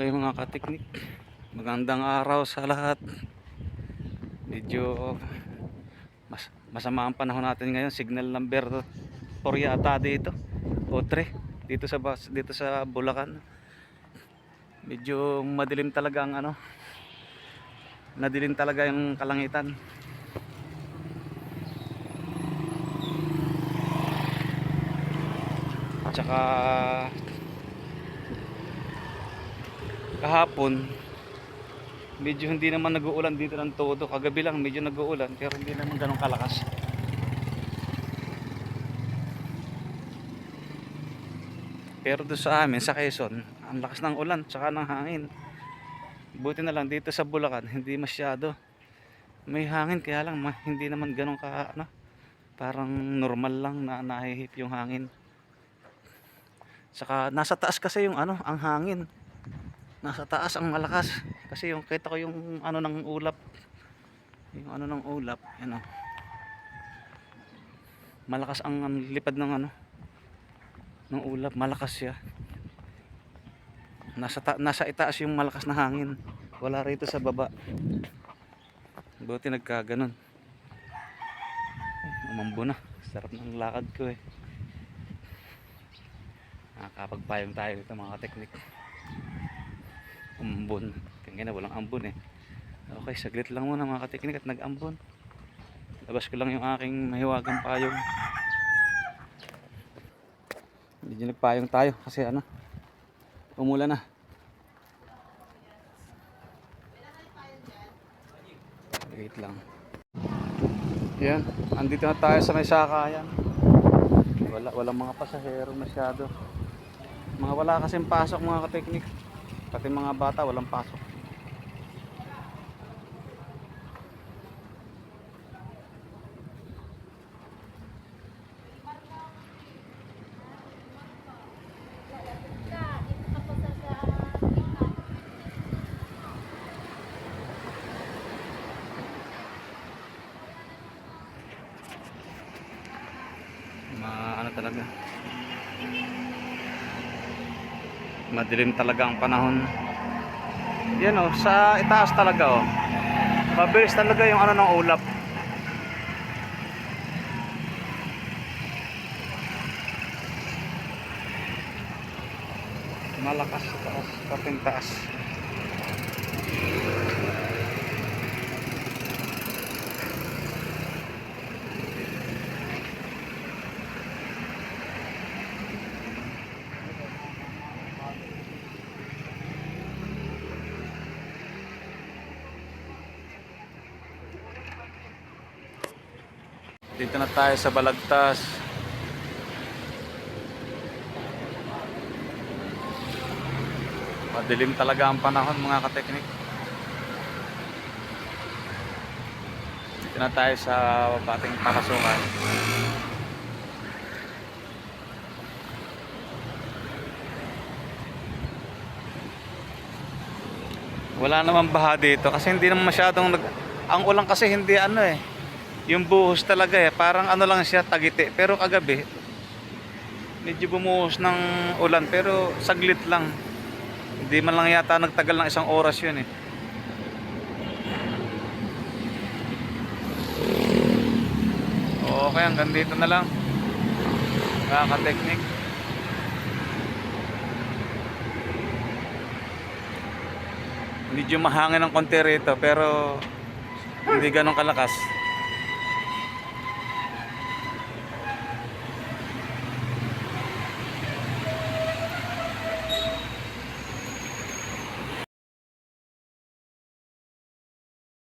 Okay mga kateknik, magandang araw sa lahat. Medyo mas, masama ang panahon natin ngayon, signal number 4 yata dito o 3 dito sa bus, dito sa Bulacan. Medyo madilim talaga ang ano. Nadilim talaga yung kalangitan. At saka kahapon medyo hindi naman nag-uulan dito ng todo. Kagabi lang medyo nag-uulan pero hindi naman ganun kalakas. Pero doon sa amin sa Quezon ang lakas ng ulan tsaka ng hangin. Buti na lang dito sa Bulacan hindi masyado. May hangin kaya lang hindi naman ganun ka ano, parang normal lang na nahihip yung hangin. Saka nasa taas kasi yung ano ang hangin nasa taas ang malakas. Kasi yung kita ko yung ano ng ulap. Yung ano ng ulap ano malakas ang, ang lipad ng ano ng ulap. Malakas siya. Nasa ta- nasa itaas yung malakas na hangin. Wala rito sa baba. Buti nagkaganon. Ay, umambo na. Sarap ng lakad ko eh. Nakakapagpayong tayo dito mga teknik ambon. Kaya na walang ambon eh. Okay saglit lang muna mga kateknik at nag-ambon. Labas ko lang yung aking mahiwagang payong. Medyo nagpayong tayo kasi ano umulan na. Wait lang. Yan andito na tayo sa may sakayan. Wala walang mga pasahero masyado. Mga wala kasing pasok mga kateknik pati mga bata walang pasok. Ma ano talaga madilim talaga ang panahon. Yan oh sa itaas talaga oh. Mabilis talaga yung ano ng ulap. Malakas taas pating taas dito na tayo sa Balagtas. Madilim talaga ang panahon mga kateknik. Dito na tayo sa bating pakasukan wala naman baha dito kasi hindi naman masyadong nag... ang ulan kasi hindi ano eh yung buhos talaga eh parang ano lang siya tagiti pero kagabi medyo bumuhos ng ulan pero saglit lang. Hindi man lang yata nagtagal ng isang oras yun eh. Okay hanggang dito na lang. Kaka-technique medyo mahangin ng konti rito pero hindi ganun kalakas